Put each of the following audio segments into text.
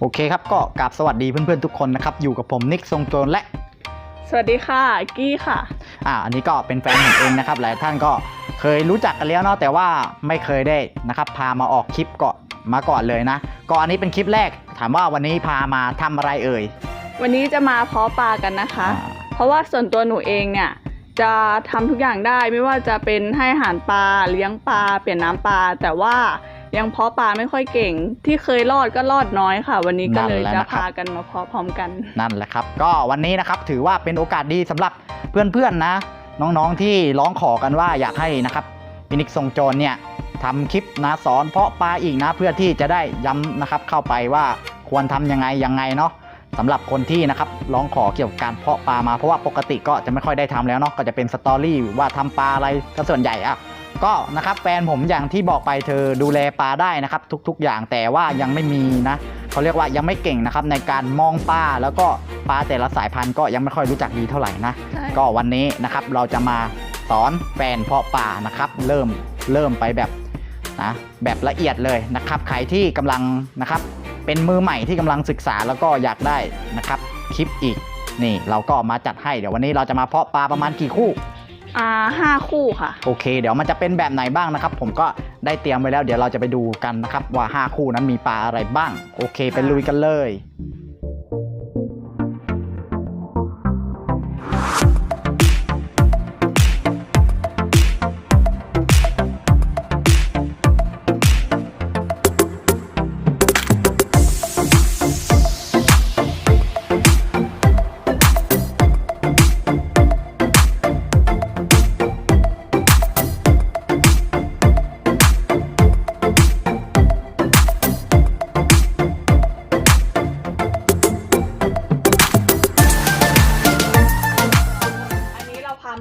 โอเคครับก็กราบสวัสดีเพื่อนๆทุกคนนะครับ อยู่กับผมนิกทรงโจรและ สวัสดีค่ะ กี้ค่ะ อ่าอันนี้ก็เป็นแฟนผมเองนะครับ หลายท่านก็เคยรู้จักกันแล้วเนาะแต่ว่าไม่เคยได้นะครับพามาออกคลิปก่อนมาก่อนเลยนะก็อันนี้เป็นคลิปแรก ถามว่าวันนี้พามาทำอะไรเอ่ยวันนี้จะมาเพาะปลากันนะคะอ่าเพราะว่าส่วนตัวหนูเองเนี่ยจะทำทุกอย่างได้ไม่ว่าจะเป็นให้อาหารปลาเลี้ยงปลาเปลี่ยนน้ำปลาแต่ว่า ยังเพาะปลาไม่ค่อยเก่ง ที่เคยรอดก็รอดน้อยค่ะ วันนี้ก็เลยจะพากันมาเพาะพร้อมกัน นั่นแหละครับ ก็วันนี้นะครับถือว่าเป็นโอกาสดีสำหรับเพื่อนๆนะ น้องๆที่ร้องขอกันว่าอยากให้นะครับพินิกทรงโจรเนี่ยทำคลิปนะสอนเพาะปลาอีกนะเพื่อที่จะได้ย้ำนะครับเข้าไปว่าควรทำยังไงยังไงเนาะสำหรับคนที่นะครับร้องขอเกี่ยวกับการเพาะปลามาเพราะว่าปกติก็จะไม่ค่อยได้ทำแล้วเนาะก็จะเป็นสตอรี่ว่าทำปลาอะไรก็ส่วนใหญ่อะ ก็นะครับแฟนผมอย่างที่บอกไปเธอดูแลปลาได้นะครับ ทุกๆอย่างแต่ว่ายังไม่มีนะเขาเรียกว่ายังไม่เก่งนะครับในการมองปลาแล้วก็ปลาแต่ละสายพันธุ์ก็ยังไม่ค่อยรู้จักดีเท่าไหร่นะ ใช่ ก็วันนี้นะครับเราจะมาสอนแฟนเพาะปลานะครับเริ่มเริ่มไปแบบนะแบบละเอียดเลยนะครับใครที่กำลังนะครับเป็นมือใหม่ที่กำลังศึกษาแล้วก็อยากได้นะครับคลิปอีกนี่เราก็มาจัดให้เดี๋ยววันนี้เราจะมาเพาะปลาประมาณกี่คู่ อ่าห้าคู่ค่ะ โอเค เดี๋ยวมันจะเป็นแบบไหนบ้างนะครับ ผมก็ได้เตรียมไว้แล้ว เดี๋ยวเราจะไปดูกันนะครับ ว่า 5 คู่นั้นมีปลาอะไรบ้าง โอเคไปลุยกันเลย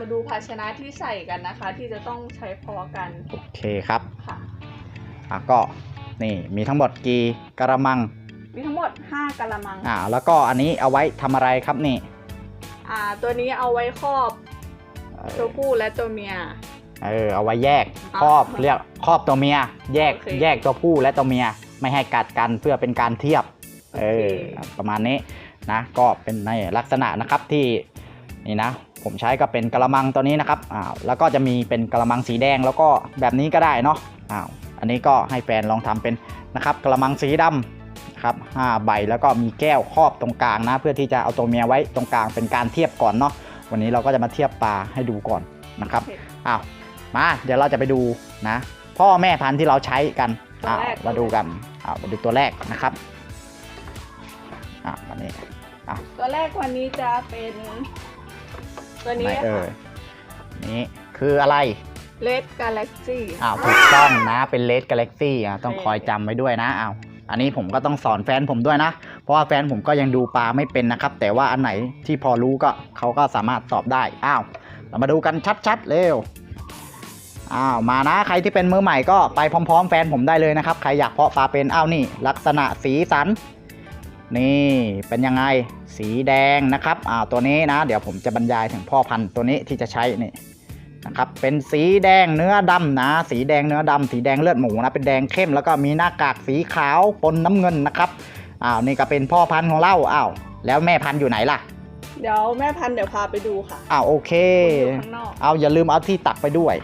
มาดูภาชนะที่ใส่กันนะคะ ที่จะต้องใช้เพาะกันโอเคครับค่ะอะก็นี่มีทั้งหมดกี่กระมังมีทั้งหมด 5กะละมังอ่าแล้วก็อันนี้เอาไว้ทำอะไรครับนี่อ่าตัวนี้เอาไว้ครอบเออตัวผู้และตัวเมีย เออเอาไว้แยกอ๋อครอบเรียกครอบตัวเมีย แยกโอเคแยกตัวผู้และตัวเมียไม่ให้กัดกันเพื่อเป็นการเทียบ เออโอเค ประมาณนี้นะก็เป็นในลักษณะนะครับที่นี่นะ ผมใช้ก็เป็นกระมังตัวนี้นะครับอ้าวแล้วก็จะมีเป็นกระมังสีแดงแล้วก็แบบนี้ก็ได้เนาะอ้าวอันนี้ก็ให้แฟนลองทำเป็นนะครับกระมังสีดำนะครับห้าใบแล้วก็มีแก้วครอบตรงกลางนะ เพื่อที่จะเอาตัวเมียไว้ตรงกลางเป็นการเทียบก่อนเนาะวันนี้เราก็จะมาเทียบปลาให้ดูก่อนนะครับโอเคอ้าวมาเดี๋ยวเราจะไปดูนะ พ่อแม่พันธุ์ที่เราใช้กันอ้าวตัวแรกมาดูกันอ้าวมาดูตัวแรกนะครับอ่าวันนี้ตัวแรกวันนี้จะเป็น ตัวไหนนี้เอ่ยนี่คืออะไรเลดกาแล็กซี่อ้าวถูกต้องนะเป็นเลดกาแล็กซี่อะต้องโอเคคอยจำไว้ด้วยนะอ้าวอันนี้ผมก็ต้องสอนแฟนผมด้วยนะ เพราะว่าแฟนผมก็ยังดูปลาไม่เป็นนะครับ แต่ว่าอันไหนที่พอรู้ก็เขาก็สามารถตอบได้อ้าวเรามาดูกันชัดๆเร็วอ้าวมานะใครที่เป็นมือใหม่ก็ไปพร้อม ๆ แฟนผมได้เลยนะครับ ใครอยากเพาะปลาเป็นอ้าวนี่ ลักษณะสีสัน นี่เป็นยังไงสีแดงนะครับอ่าตัวนี้นะ เดี๋ยวผมจะบรรยายถึงพ่อพันธุ์ตัวนี้ที่จะใช้นี่นะครับเป็นสีแดงเนื้อดำนะ สีแดงเนื้อดำสีแดงเลือดหมูนะเป็นแดงเข้มแล้วก็มีหน้ากากสีขาวปนน้ำเงินนะครับอ้าวนี่ก็เป็นพ่อพันธุ์ของเราอ้าวแล้วแม่พันธุ์อยู่ไหนล่ะ เดี๋ยวแม่พันธุ์เดี๋ยวพาไปดูค่ะอ้าวโอเคอยู่ข้างนอกเอาอย่าลืมเอาที่ตักไปด้วย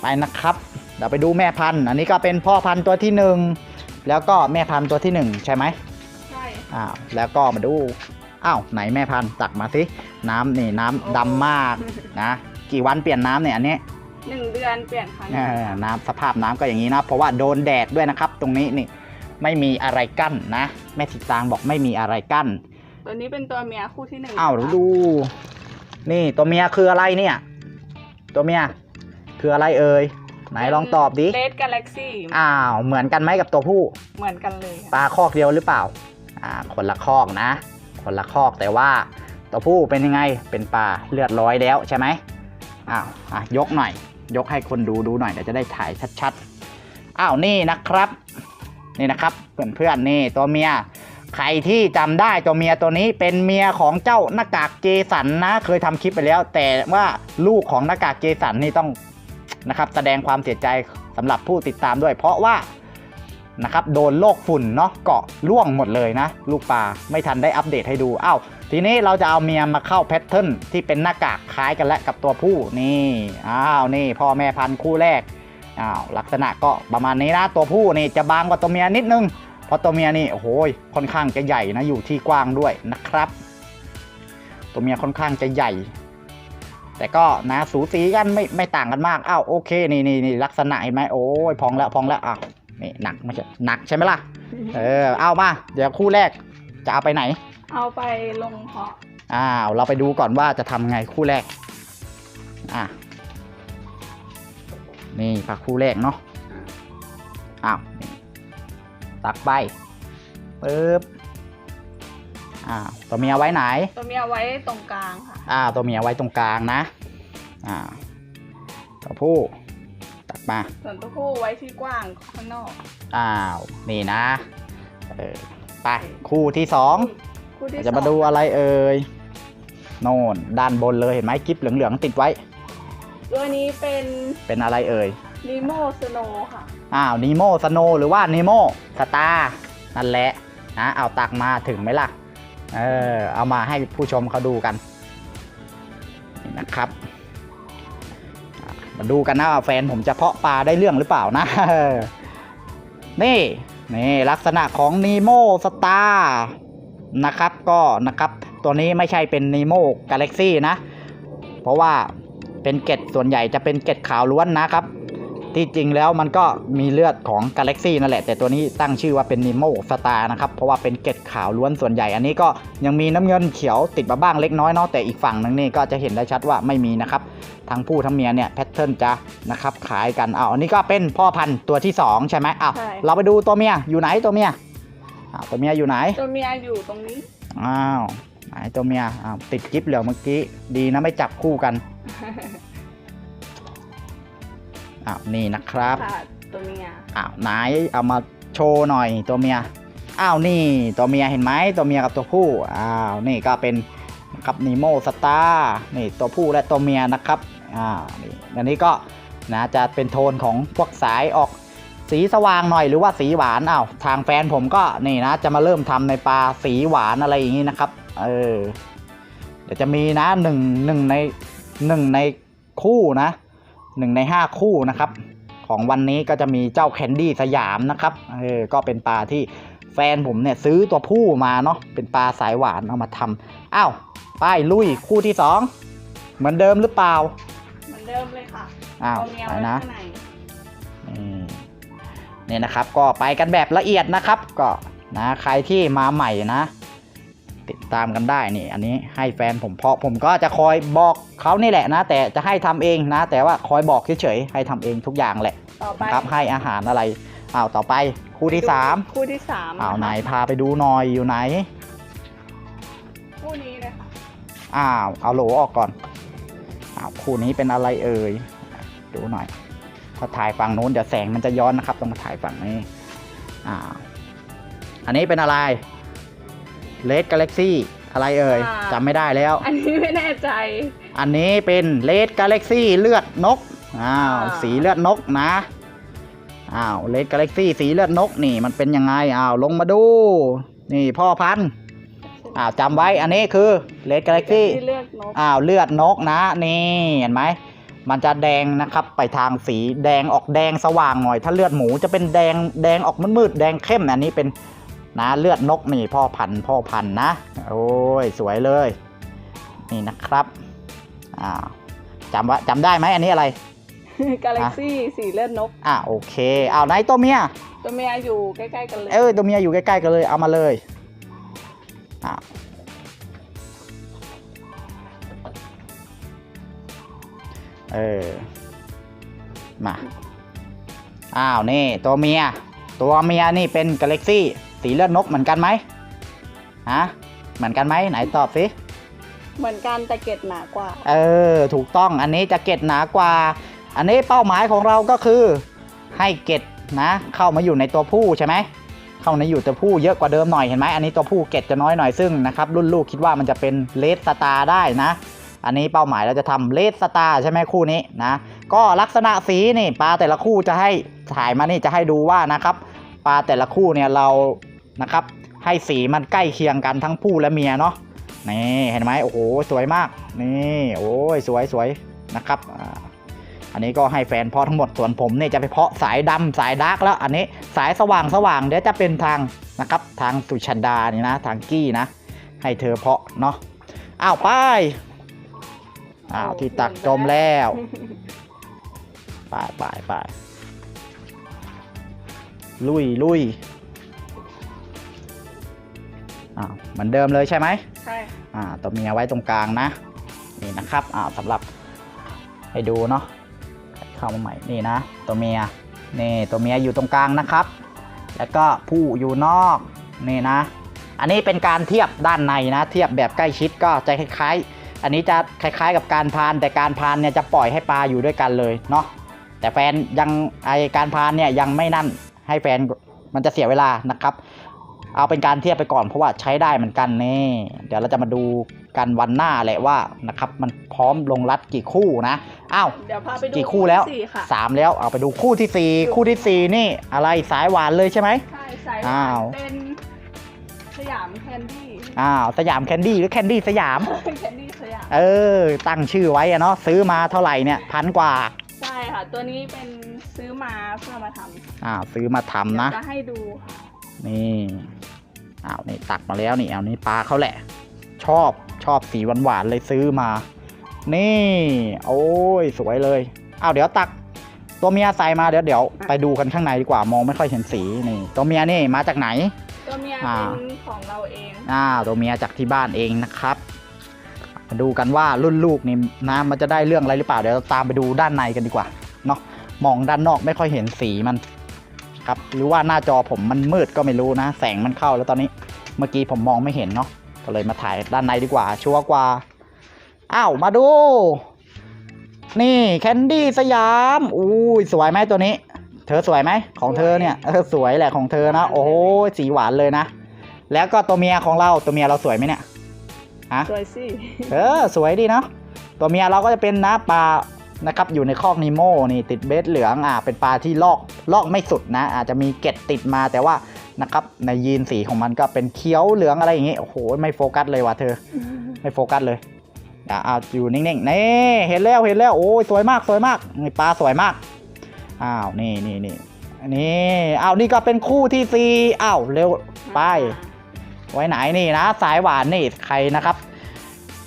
ไปนะครับเดี๋ยวไปดูแม่พันธุ์ อันนี้ก็เป็นพ่อพันธุ์ตัวที่หนึ่ง แล้วก็แม่พันธุ์ตัวที่หนึ่งใช่ไหมใช่อ้าวแล้วก็มาดูอ้าวไหนแม่พันธุ์ตักมาสิน้ำนี่น้ำดำมากนะกี่วันเปลี่ยนน้ำเนี่ยอันนี้หนึ่งเดือนเปลี่ยนครั้งหเอนึ่งอน้ำสภาพน้ำก็อย่างนี้นะ เพราะว่าโดนแดดด้วยนะครับ ตรงนี้นี่ไม่มีอะไรกั้นนะ แม่ทิตางบอกไม่มีอะไรกั้นตัวนี้เป็นตัวเมียคู่ที่หนึ่งอ้าวนะคะดู นี่ตัวเมียคืออะไรเนี่ย ตัวเมียคืออะไรเอ่ย ไหนลองตอบดิ เลดกาแล็กซี่อ้าว เหมือนกันไหมกับตัวผู้ เหมือนกันเลยปลาคอกเดียวหรือเปล่า อ่า คนละคอกนะ คนละคอกแต่ว่า ตัวผู้เป็นยังไง เป็นปลาเลือดร้อยแล้วใช่ไหมอ้าวอะยกหน่อย ยกให้คนดูดูหน่อยเดี๋ยวจะได้ถ่ายชัดๆ อ้าวนี่นะครับ นี่นะครับเพื่อนๆนี่ตัวเมียใครที่จำได้ตัวเมียตัวนี้เป็นเมียของเจ้าหน้ากากเจสันนะ เคยทำคลิปไปแล้ว แต่ว่าลูกของหน้ากากเจสันนี่ต้อง นะครับแสดงความเสียใจสำหรับผู้ติดตามด้วย เพราะว่านะครับโดนโลกฝุ่นเนาะเกาะล่วงหมดเลยนะ ลูกปลาไม่ทันได้อัปเดตให้ดูอ้าวทีนี้เราจะเอาเมียมาเข้าแพทเทิร์นที่เป็นหน้ากากคล้ายกันและกับตัวผู้นี่อ้าวนี่พ่อแม่พันธุ์คู่แรกอ้าวลักษณะก็ประมาณนี้นะตัวผู้นี่จะบางกว่าตัวเมียนิดนึงเพราะตัวเมียนี่โอ้โหค่อนข้างจะใหญ่นะอยู่ที่กว้างด้วยนะครับ ตัวเมียค่อนข้างจะใหญ่ แต่ก็นะสูสีกันไม่ไม่ต่างกันมากอ้าวโอเคนี่นี่นี่ลักษณะเห็นไหมโอ้ยพองแล้วพองแล้วอ้าวนี่หนักไม่ใช่หนักใช่ไหมล่ะเออเอามา เดี๋ยวคู่แรกจะเอาไปไหน เอาไปลงเพาะอ้าวเราไปดูก่อนว่าจะทำไงคู่แรกอะนี่ผักคู่แรกเนาะอ้าวนี่ตักใบปึ๊บ อ้าวตัวเมียไว้ไหน ตัวเมียไว้ตรงกลางค่ะอ้าวตัวเมียไว้ตรงกลางนะอ้าวตัวผู้ตักมาส่วนตัวผู้ไว้ที่กว้างข้างนอกอ้าวนี่นะเออไปคู่ที่สองคู่ที่จะมาสองดูอะไรเอ่ยโน่นด้านบนเลยเห็นไหมกิ๊บเหลืองๆติดไว้ ตัวนี้เป็นเป็นอะไรเอ่ยนิโมสโนค่ะอ้าวนีโมสโนหรือว่านีโมสตาร์นั่นแหละนะเอาตักมาถึงไหมล่ะ เออเอามาให้ผู้ชมเขาดูกันนนะครับ มาดูกันนะว่าแฟนผมจะเพาะปลาได้เรื่องหรือเปล่านะนี่นี่ลักษณะของนีโมสตาร์นะครับก็นะครับ ตัวนี้ไม่ใช่เป็นนีโมกาแล็กซี่นะ เพราะว่าเป็นเกล็ดส่วนใหญ่จะเป็นเกล็ดขาวล้วนนะครับ ที่จริงแล้วมันก็มีเลือดของกาแล็กซี่นั่นแหละ แต่ตัวนี้ตั้งชื่อว่าเป็นนิโมสตาร์นะครับ เพราะว่าเป็นเกล็ดขาวล้วนส่วนใหญ่ อันนี้ก็ยังมีน้ำเงินเขียวติดมาบ้างเล็กน้อยเนาะแต่อีกฝั่งหนึงนี่ก็จะเห็นได้ชัดว่าไม่มีนะครับ ทั้งผู้ทั้งเมียเนี่ยแพทเทิร์นจะนะครับขายกันอ้าวอันนี้ก็เป็นพ่อพันธุ์ตัวที่สองใช่ไหมอ้าวใช่เราไปดูตัวเมียอยู่ไหนตัวเมียอ้าวตัวเมียอยู่ไหน ตัวเมียอยู่ตรงนี้อ้าวไหนตัวเมียอ้าวติดจิ๊บเหลืองเมื่อกี้ดีนะไม่จับคู่กัน อ้าวนี่นะครับค่ะตัวเมียอ้าวไหนเอามาโชว์หน่อยตัวเมียอ้าวนี่ตัวเมียเห็นไหมตัวเมียกับตัวผู้อ้าวนี่ก็เป็นนะครับนีโมสตาร์นี่ตัวผู้และตัวเมียนะครับอ้าวนี่อันนี้ก็นะจะเป็นโทนของพวกสายออกสีสว่างหน่อยหรือว่าสีหวานอ้าวทางแฟนผมก็นี่นะจะมาเริ่มทำในปลาสีหวานอะไรอย่างนี้นะครับเออเดี๋ยวจะมีนะหนึ่งหนึ่งในหนึ่งในคู่นะ หนึ่งในห้าคู่นะครับ ของวันนี้ก็จะมีเจ้าแคนดี้สยามนะครับเออก็เป็นปลาที่แฟนผมเนี่ยซื้อตัวผู้มาเนาะเป็นปลาสายหวานเอามาทำอ้าวไปลุยคู่ที่สองเหมือนเดิมหรือเปล่า เหมือนเดิมเลยค่ะอ้าวตัวเมียไปไว้นะข้างในนี่เนี่ยนะครับก็ไปกันแบบละเอียดนะครับ ก็นะใครที่มาใหม่นะ ติดตามกันได้นี่ อันนี้ให้แฟนผมเพาะผมก็จะคอยบอกเขานี่แหละนะ แต่จะให้ทำเองนะ แต่ว่าคอยบอกเฉยๆให้ทำเองทุกอย่างแหละต่อไปครับให้อาหารอะไรอ้าวต่อไปคู่ที่สามคู่ที่สามอ้าวะคะไหนพาไปดูหน่อยอยู่ไหนคู่นี้เลยค่ะอ้าวเอาโหลออกก่อนอ้าวคู่นี้เป็นอะไรเอ่ยดูหน่อยถ้าถ่ายฝั่งนู้นเดี๋ยวแสงมันจะย้อนนะครับต้องมาถ่ายฝั่งนี้อ้าวอันนี้เป็นอะไร เลดกาแล็กซี่อะไรเอ่ยอ่าจำไม่ได้แล้ว อันนี้ไม่แน่ใจ อันนี้เป็นเลดกาแล็กซี่เลือดนกอ้าวอ่าสีเลือดนกนะอ้าวเลดกาแล็กซี่สีเลือดนกนี่มันเป็นยังไงอ้าวลงมาดู นี่พ่อพันธุ์อ้าวจำไว้อันนี้คือเลดกาแล็กซี่ที่เลือกนกอ้าวเลือดนกนะ นี่เห็นไหมมันจะแดงนะครับไปทางสีแดงออกแดงสว่างหน่อย ถ้าเลือดหมูจะเป็นแดงแดงออกมืดๆแดงเข้มอันนี้เป็น นะเลือดนกนี่พ่อพันธุ์พ่อพันธุ์นะ โอ้ยสวยเลย นี่นะครับอ้าวจำว่าจำได้ไหมอันนี้อะไรกาแล็กซี่สีเลือดนกอ่าโอเคอ้าวไหนตัวเมียตัวเมียอยู่ใกล้ๆกันเลยเออตัวเมียอยู่ใกล้ๆกันเลยเอามาเลยอ้าวเออมาอ้าวนี่ตัวเมียตัวเมียนี่เป็นกาแล็กซี่ สีเลือดนกเหมือนกันไหมฮะเหมือนกันไหมไหนตอบสิเหมือนกันแต่เกล็ดหนากว่า เออ ถูกต้องอันนี้จะเกล็ดหนากว่า อันนี้เป้าหมายของเราก็คือ ให้เกล็ดนะ เข้ามาอยู่ในตัวผู้ใช่ไหมเข้าในอยู่ตัวผู้เยอะกว่าเดิมหน่อยเห็นไหมอันนี้ตัวผู้เกล็ดจะน้อยหน่อยซึ่งนะครับรุ่นลูกคิดว่ามันจะเป็นเลสสตาร์ได้นะอันนี้เป้าหมายเราจะทำเลสสตาร์ใช่ไหมคู่นี้นะ ก็ลักษณะสีนี่ปลาแต่ละคู่จะให้ถ่ายมานี่จะให้ดูว่านะครับ ปลาแต่ละคู่เนี่ยเรานะครับให้สีมันใกล้เคียงกันทั้งผู้และเมียเนาะนี่เห็นไหมโอ้โหสวยมากนี่โอ้ยสวยสวยนะครับอันนี้ก็ให้แฟนเพาะทั้งหมดส่วนผมเนี่ยจะไปเพาะสายดำสายดาร์กแล้ว อันนี้สายสว่างสว่างเดี๋ยวจะเป็นทางนะครับทางสุชนดานี่นะทางกี้นะ ให้เธอเพาะเนาะอ้าวไปอ้าวที่ตักจมแล้วไปไปไป ลุยลุยอ้าวเหมือนเดิมเลยใช่ไหมใช่อ่าตัวเมียไว้ตรงกลางนะ นี่นะครับอ่าสำหรับให้ดูเนาะเข้ามาใหม่นี่นะ ตัวเมียนี่ตัวเมียอยู่ตรงกลางนะครับ แล้วก็ผู้อยู่นอกนี่นะ อันนี้เป็นการเทียบด้านในนะ เทียบแบบใกล้ชิดก็จะคล้ายๆ อันนี้จะคล้ายๆ กับการพานแต่การพานเนี่ยจะปล่อยให้ปลาอยู่ด้วยกันเลยเนาะแต่แฟนยังไอการพานเนี่ยยังไม่นั่น ให้แฟนมันจะเสียเวลานะครับ เอาเป็นการเทียบไปก่อนเพราะว่าใช้ได้เหมือนกันนี่เดี๋ยวเราจะมาดูกันวันหน้าแหละว่านะครับมันพร้อมลงรัดกี่คู่นะอ้าวเดี๋ยวพาไปดูกี่คู่แล้วที่สี่ค่ะ สามแล้วเอาไปดูคู่ที่สี่คู่ที่สี่นี่อะไรสายหวานเลยใช่ไหม ใช่สายหอ้าวาวนเป็นสยามแคนดี้อ้าวสยามแคนดี้หรือแคนดี้สยาม แคนดี้สยาม เออ ตั้งชื่อไว้อะเนาะซื้อมาเท่าไหร่เนี่ยพันกว่าใช่ ค่ะ ตัวนี้เป็นซื้อมาเพื่อมาทำอ้าวซื้อมาทำนะ เดี๋ยวจะให้ดูค่ะนี่อ้าวนี่ตักมาแล้วนี่เอานี่ปลาเขาแหละ ชอบชอบสีหวานๆเลยซื้อมา นี่ โอ้ยสวยเลยอ้าวเดี๋ยวตัก ตัวเมียใส่มาเดี๋ยวเดี๋ยวไปดูกันข้างในดีกว่ามองไม่ค่อยเห็นสีนี่ ตัวเมียนี่มาจากไหน ตัวเมียอ่า เป็นของเราเอง อ่าตัวเมียจากที่บ้านเองนะครับ มาดูกันว่ารุ่นลูกนี่นะมันจะได้เรื่องอะไรหรือเปล่าเดี๋ยวตามไปดูด้านในกันดีกว่าเนาะมองด้านนอกไม่ค่อยเห็นสีมันครับหรือว่าหน้าจอผมมันมืดก็ไม่รู้นะ แสงมันเข้าแล้วตอนนี้เมื่อกี้ผมมองไม่เห็นเนาะก็เลยมาถ่ายด้านในดีกว่า ชัวร์กว่าอ้าวมาดู นี่แคนดี้สยามอุ้ยสวยไหมตัวนี้ เธอสวยไหมของเธอเนี่ยเออสวยแหละของเธอนะ โอ้สีหวานเลยนะ แล้วก็ตัวเมียของเราตัวเมียเราสวยไหมเนี่ย ฮะสวยสิเออสวยดีเนาะตัวเมียเราก็จะเป็นนะปลานะครับอยู่ในคอกนิโมนี่ติดเบสเหลืองอ่าเป็นปลาที่ลอกลอกไม่สุดนะ อาจจะมีเกล็ดติดมาแต่ว่านะครับในยีนสีของมันก็เป็นเขียวเหลืองอะไรอย่างงี้โอ้โหไม่โฟกัสเลยว่ะเธอ ไม่โฟกัสเลยอ่าเอาอยู่นิ่งๆนี่เห็นแล้วเห็นแล้วโอ้ยสวยมากสวยมากนี่ปลาสวยมากอ้าวนี่นี่นี่นี่อ้าวนี่ก็เป็นคู่ที่สี่อ้าวเร็วไป ไว้ไหนนี่นะ สายหวานนี่ใครนะครับ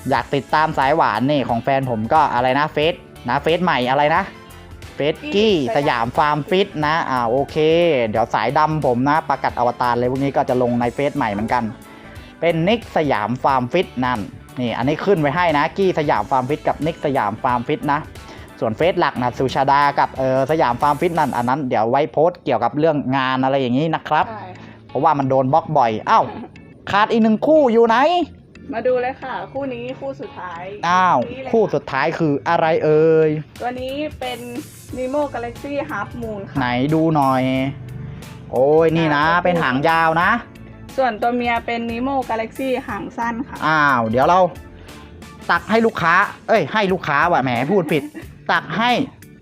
อยากติดตามสายหวานนี่ของแฟนผมก็อะไรนะเฟซนะเฟซใหม่อะไรนะเฟซกี้สยามฟาร์มฟิตนะอ่าโอเค เดี๋ยวสายดำผมนะประกาศอวตารเลยพวกนี้ก็จะลงในเฟซใหม่เหมือนกัน เป็นนิกสยามฟาร์มฟิตนั่นนี่อันนี้ขึ้นไว้ให้นะ กี้สยามฟาร์มฟิตกับนิกสยามฟาร์มฟิตนะส่วนเฟซหลักนะสุชาดากับเออสยามฟาร์มฟิตนั่นอันนั้นเดี๋ยวไว้โพสต์เกี่ยวกับเรื่องงานอะไรอย่างนี้นะครับใช่เพราะว่ามันโดนบล็อกบ่อยอ้าว ขาดอีกหนึ่งคู่อยู่ไหน มาดูเลยค่ะ คู่นี้คู่สุดท้ายอ้าว นี้เลยคู่สุดท้ายคืออะไรเอ่ย ตัวนี้เป็น Nemo Galaxy Half Moon ไหนค่ะ ดูหน่อย โอ้ยนี่นะ อ่า เป็นหางยาวนะ ส่วนตัวเมียเป็น Nemo Galaxy หางสั้นค่ะ อ้าว เดี๋ยวเรา ตักให้ลูกค้า เอ้ย ให้ลูกค้าว่ะแหมพูดผิด ตักให้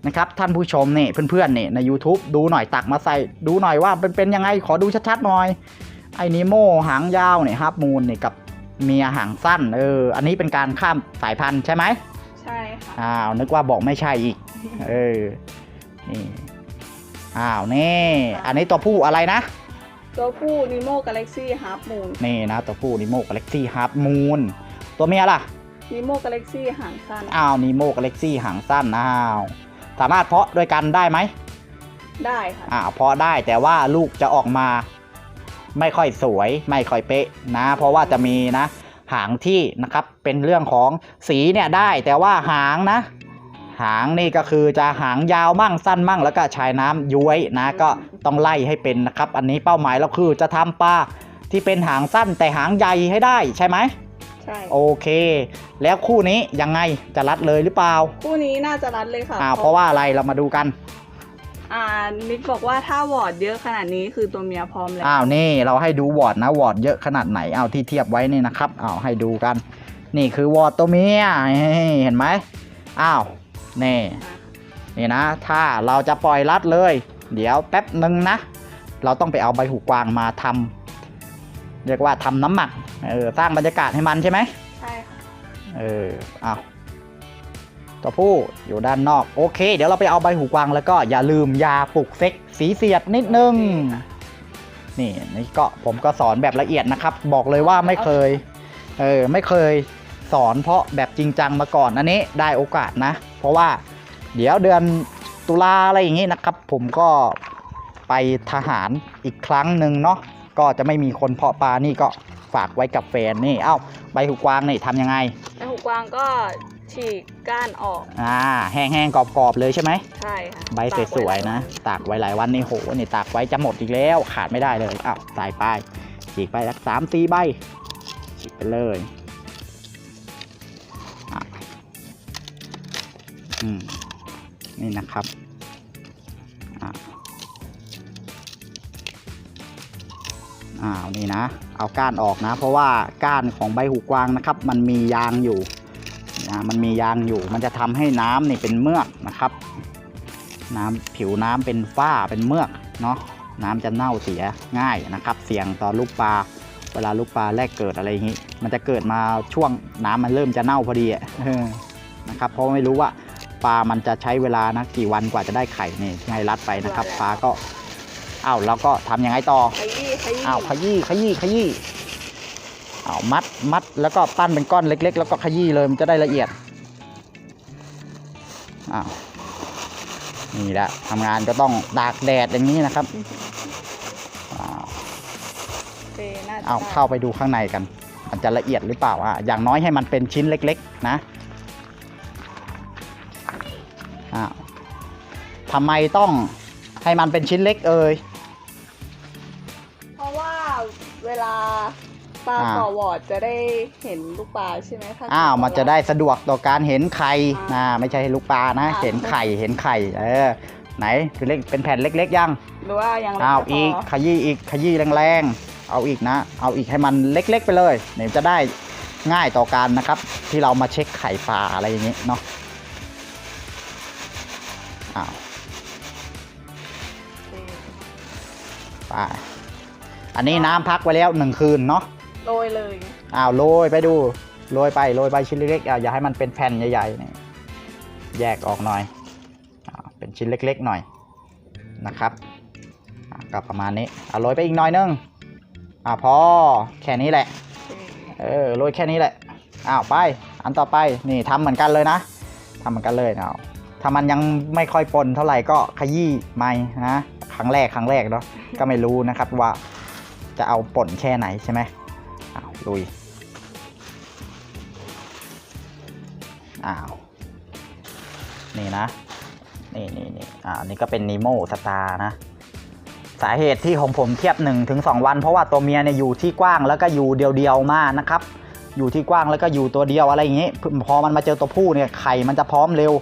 นะครับ ท่านผู้ชมนี่เพื่อนๆนี่ใน YouTube ดูหน่อยตักมาใส่ ดูหน่อยว่าเป็นเป็นยังไงขอดูชัดๆหน่อย ไอ้นิโมหางยาวเนี่ยฮับมูนนี่กับเมียหางสั้นเอออันนี้เป็นการข้ามสายพันธุ์ใช่ไหมใช่ค่ะอ้าวนึกว่าบอกไม่ใช่อีกเออนี่อ้าวนี่อันนี้ตัวผู้อะไรนะ ตัวผู้ Nemo Galaxy Half Moon นี่นะตัวผู้นิโมกาแล็กซี่ฮาร์ m มูนตัวเมียล่ะ Nemo Galaxy หางสั้นอ้าวนิโมกาแล็กซี่หางสั้นอ้าวสามารถเพาะด้วยกันได้ไหมได้ค่ะอ้าวเพาะได้แต่ว่าลูกจะออกมา ไม่ค่อยสวยไม่ค่อยเป๊ะนะ เพราะว่าจะมีนะหางที่นะครับเป็นเรื่องของสีเนี่ยได้แต่ว่าหางนะ หางนี่ก็คือจะหางยาวมั่งสั้นมั่งแล้วก็ชายน้ำย้วยนะก็ต้องไล่ให้เป็นนะครับ อันนี้เป้าหมายเราคือจะทำปลาที่เป็นหางสั้นแต่หางใหญ่ให้ได้ใช่ไหมใช่โอเค แล้วคู่นี้ยังไงจะรัดเลยหรือเปล่า คู่นี้น่าจะรัดเลยค่ะอ่าเพราะว่าอะไรเรามาดูกัน อ่านิกบอกว่าถ้าวอร์ดเยอะขนาดนี้คือตัวเมียพร้อมแล้วอ้าวนี่เราให้ดูวอร์ดนะวอร์ดเยอะขนาดไหนเอาที่เทียบไว้นี่นะครับอ้าวให้ดูกัน นี่คือวอร์ดตัวเมียเห็นไหมอ้าวนี่นี่นะ ถ้าเราจะปล่อยรัดเลย เดี๋ยวแป๊บหนึ่งนะ เราต้องไปเอาใบหูกวางมาทำเรียกว่าทำน้ำหมักเออสร้างบรรยากาศให้มันใช่ไหมใช่ค่ะเออเอา ตัวผู้อยู่ด้านนอก โอเค เดี๋ยวเราไปเอาใบหูกวางแล้วก็อย่าลืมยาปลุกเซ็กสีเสียดนิดนึงโอเคค่ะนี่นี่ก็ผมก็สอนแบบละเอียดนะครับ บอกเลยว่าไม่เคย เออไม่เคยสอนเพราะแบบจริงจังมาก่อนอันนี้ได้โอกาสนะ เพราะว่าเดี๋ยวเดือนตุลาอะไรอย่างนี้นะครับ ผมก็ไปทหารอีกครั้งหนึ่งเนาะก็จะไม่มีคนเพาะปลานี่ก็ฝากไว้กับแฟนนี่ เอ้าใบหูกวางนี่ทำยังไงไอหูกวางก็ ฉีกก้านออก อ่า แห้งๆกรอบๆเลยใช่ไหม ใช่ค่ะใบสวยๆนะ ตากไว้หลายวันนี่โหนี่ตากไว้จะหมดอีกแล้ว ขาดไม่ได้เลยอ้าวใส่ไปฉีกไปสักสามสี่ใบฉีกไปเลยอะอืมนี่นะครับอะอ้าวนี่นะ เอาก้านออกนะ เพราะว่าก้านของใบหูกวางนะครับ มันมียางอยู่ นะมันมียางอยู่ มันจะทำให้น้ำนี่เป็นเมือกนะครับ น้ำผิวน้ำเป็นฝ้าเป็นเมือกเนาะน้ำจะเน่าเสียง่ายนะครับ เสี่ยงต่อลูกปลาเวลาลูกปลาแรกเกิดอะไรอย่างนี้ มันจะเกิดมาช่วงน้ำมันเริ่มจะเน่าพอดีอะเออนะครับ เพราะไม่รู้ว่าปลามันจะใช้เวลานะกี่วันกว่าจะได้ไข่นี่ที่ให้รัดไปนะครับปลาก็อ้าวแล้วก็ทำยังไงต่อขยี้ขยี้อ้าวขยี้ขยี้ขยี้ อ้าวมัดมัดแล้วก็ปั้นเป็นก้อนเล็ก ๆ แล้วก็ขยี้เลยมันจะได้ละเอียดอ้าวนี่แหละทำงานก็ต้องตากแดดอย่างนี้นะครับอ้าวโอเคน่าจะเอาได้เข้าไปดูข้างในกัน มันจะละเอียดหรือเปล่าอะอย่างน้อยให้มันเป็นชิ้นเล็ก ๆ นะอ้าวทำไมต้องให้มันเป็นชิ้นเล็กเอ่ย ปลาอ่าต่อวอร์ดจะได้เห็นลูกปลาใช่ไหมถ้าอ้าวมันจะได้สะดวกต่อการเห็นไข่อ่านะไม่ใช่ลูกปลานะอ่าเห็นไข่เห็นไข่เออไหนคือเล็กเป็นแผ่นเล็ก ๆ ยังหรือว่ายังเล็กอ้าวไม่พอีกขยี้อีกขยี้แรงๆเอาอีกนะ เอาอีกให้มันเล็ก ๆ ไปเลยเนี่ยจะได้ง่ายต่อการนะครับ ที่เรามาเช็คไข่ปลาอะไรอย่างนี้เนาะอ้าวโอเคไปอันนี้น้ำพักไว้แล้วหนึ่งคืนเนาะ โรยเลย อ้าวโรยไปดูโรยไปโรยไปชิ้นเล็กๆอะอย่าให้มันเป็นแผ่นใหญ่ๆนี่แยกออกหน่อยอ่าเป็นชิ้นเล็กๆหน่อยนะครับอะก็ประมาณนี้เอาโรยไปอีกหน่อยนึงอ่าพอแค่นี้แหละโอเคเออโรยแค่นี้แหละอ้าวไป อันต่อไปนี่ทำเหมือนกันเลยนะทำเหมือนกันเลยเอาถ้ามันยังไม่ค่อยปนเท่าไหร่ก็ขยี้ไม่นะครั้งแรกครั้งแรกเนาะก็ไม่รู้นะครับว่าจะเอาป่นแค่ไหนใช่ไหมอ้าว ลุย อ้าว นี่นะ นี่นี่นี่อ่านี่ก็เป็นนีโมสตาร์นะ สาเหตุที่ของผมเทียบ1ถึง2วัน เพราะว่าตัวเมียเนี่ยอยู่ที่กว้างแล้วก็อยู่เดียวๆมากนะครับ อยู่ที่กว้างแล้วก็อยู่ตัวเดียวอะไรอย่างงี้ พอมันมาเจอตัวผู้เนี่ยไข่มันจะพร้อมเร็ว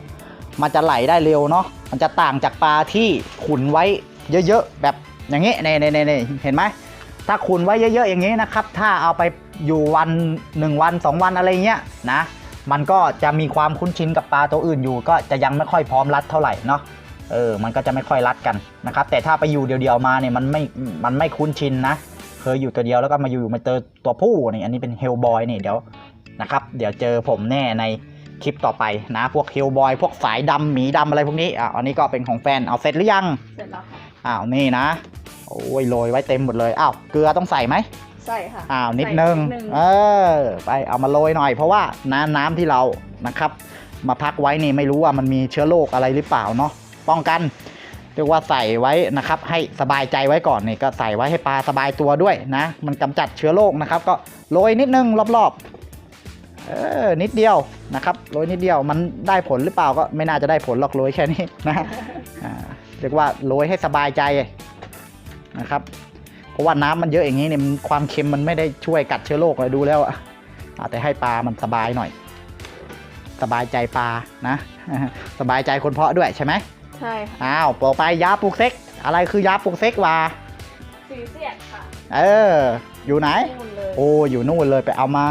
มันจะไหลได้เร็วเนาะ มันจะต่างจากปลาที่ขุนไว้เยอะๆแบบอย่างงี้เน่เน่เน่เน่เห็นไหมถ้าขุนไว้เยอะ ๆ อย่างนี้นะครับ ถ้าเอาไป อยู่วันหนึ่งวันสองวันอะไรเงี้ยนะมันก็จะมีความคุ้นชินกับปลาตัวอื่นอยู่ ก็จะยังไม่ค่อยพร้อมรัดเท่าไหร่เนาะเออมันก็จะไม่ค่อยรัดกันนะครับ แต่ถ้าไปอยู่เดียวๆมาเนี่ยมันไม่มันไม่คุ้นชินนะเคยอยู่ตัวเดียวแล้วก็มาอยู่มาเจอตัวผู้นี่อันนี้เป็นเฮลบอยนี่เดี๋ยวนะครับ เดี๋ยวเจอผมแน่ในคลิปต่อไปนะ พวกเฮลบอยพวกสายดำหมีดำอะไรพวกนี้อะอันนี้ก็เป็นของแฟนเอาเสร็จหรือยังเสร็จแล้วค่ะอ้าวนี่นะโอ้ยโรยไว้เต็มหมดเลยอ้าวเกลือต้องใส่ไหม ใส่ค่ะอ้าวนิดใส่นึงนิดเออไปเอามาโรยหน่อย เพราะว่าน้ำน้ำที่เรานะครับ มาพักไว้นี่ไม่รู้ว่ามันมีเชื้อโรคอะไรหรือเปล่าเนาะป้องกันเรียกว่าใส่ไว้นะครับ ให้สบายใจไว้ก่อนนี่ก็ใส่ไว้ให้ปลาสบายตัวด้วยนะ มันกำจัดเชื้อโรคนะครับ ก็โรยนิดนึงรอบๆเออนิดเดียวนะครับโรยนิดเดียวมันได้ผลหรือเปล่าก็ไม่น่าจะได้ผลหรอกโรยแค่นี้นะอ่าเรียกว่าโรยให้สบายใจนะครับ เพราะว่าน้ำมันเยอะอย่างนี้เนี่ยมันความเค็มมันไม่ได้ช่วยกัดเชื้อโรคเลยดูแล้วอะอะแต่ให้ปลามันสบายหน่อย สบายใจปลานะสบายใจคนเพาะด้วยใช่ไหมใช่ค่ะอ้าวต่อไปยาปลุกเซ็ก อะไรคือยาปลุกเซ็กวะสีเสียดค่ะ เออ อยู่ไหนนู่นเลยโอ้อยู่นู่นเลยไปเอามา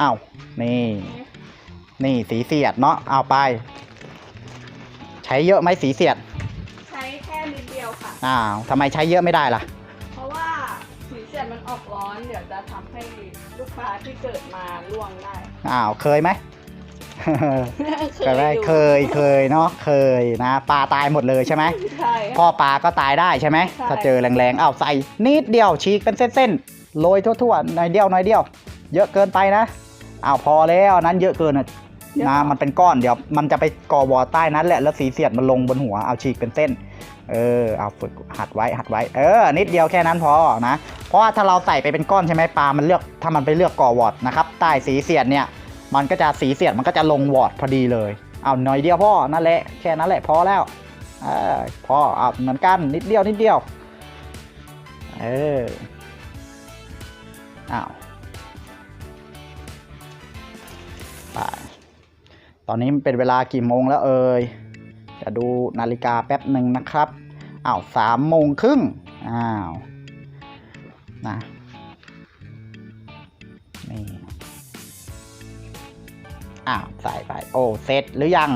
อ้าวนี่ นี่สีเสียดเนาะเอาไป ใช้เยอะไหมสีเสียด ใช้แค่นิดเดียวค่ะ อ้าวทำไมใช้เยอะไม่ได้ล่ะ เพราะว่าสีเสียดมันออกร้อนเดี๋ยวจะทำให้ลูกปลาที่เกิดมาร่วงได้ อ้าวเคยไหม เคยไหมดูเคยเคยเนาะเคยนะปลาตายหมดเลยใช่ไหมใช่พ่อปลาก็ตายได้ใช่ไหมใช่ ถ้าเจอแรงๆอ้าวใส่นิดเดียวฉีกเป็นเส้นๆโรยทั่วๆหน่อยเดียวหน่อยเดียว เยอะเกินไปนะอ้าวพอแล้วนั้นเยอะเกินอะ นะมันเป็นก้อนเดี๋ยวมันจะไปก่อวอใต้นั้นแหละแล้วสีเสียดมันลงบนหัวเอาฉีกเป็นเส้น เออเอาฝึกหัดไว้หัดไว้เออ นิดเดียวแค่นั้นพอนะ เพราะว่าถ้าเราใส่ไปเป็นก้อนใช่ไหมปลามันเลือกถ้ามันไปเลือกก่อวอร์ดนะครับใต้สีเสียดเนี่ยมันก็จะสีเสียดมันก็จะลงวอร์ดพอดีเลยเอาหน่อยเดียวพ่อนั่นแหละแค่นั้นแหละพอแล้วเออพอเอาเหมือนกันนิดเดียวนิดเดียวเอออ้าวไป ตอนนี้มันเป็นเวลากี่โมงแล้วเอ่ย จะดูนาฬิกาแป๊บหนึ่งนะครับ อ้าวสามโมงครึ่ง อ้าว นะ นี่ อ้าวใส่ไป โอ้ เสร็จหรือยัง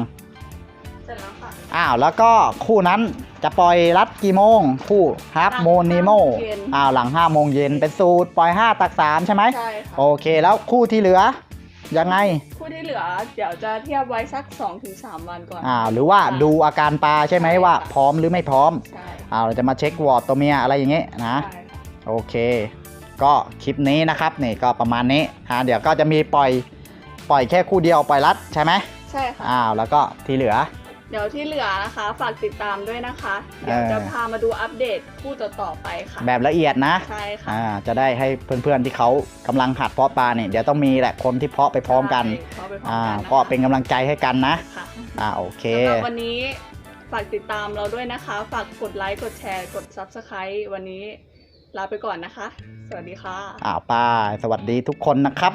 เสร็จแล้วค่ะ อ้าว แล้วก็คู่นั้นจะปล่อยรัดกี่โมง คู่ฮับหลังโมนิโมห้าโมงเย็นอ้าว หลังห้าโมงเย็นเป็นสูตร ปล่อยห้าตักสามใช่ไหมใช่ค่ะ โอเค แล้วคู่ที่เหลือ ยังไง ผู้ที่เหลือเดี๋ยวจะเทียบไว้สัก 2-3 วันก่อนอ้าวหรือว่าดูอาการปลาใช่ไหมใช่ค่ะว่า พร้อมหรือไม่พร้อมใช่อ้าวเราจะมาเช็ควอร์ดตัวเมียอะไรอย่างเงี้ยนะ ใช่ค่ะโอเค ก็คลิปนี้นะครับนี่ก็ประมาณนี้อ่าเดี๋ยวก็จะมีปล่อยปล่อยแค่คู่เดียวปล่อยรัดใช่ไหมใช่ค่ะ อ้าวแล้วก็ที่เหลือ เดี๋ยวที่เหลือนะคะ ฝากติดตามด้วยนะคะ เดี๋ยวเออจะพามาดูอัปเดตคู่ต่อๆไปค่ะ แบบละเอียดนะใช่ค่ะอ่าจะได้ให้เพื่อนๆที่เขากำลังหัดเพาะปลาเนี่ยเดี๋ยวต้องมีแหละคนที่เพาะไปพร้อมกันใช่เพาะไปพร้อมอ่ากันนะคะ ก็เป็นกำลังใจให้กันนะค่ะอ่าโอเค สำหรับวันนี้ฝากติดตามเราด้วยนะคะ ฝากกดไลค์กดแชร์กด Subscribe วันนี้ลาไปก่อนนะคะ สวัสดีค่ะ อ่าป้าสวัสดีทุกคนนะครับ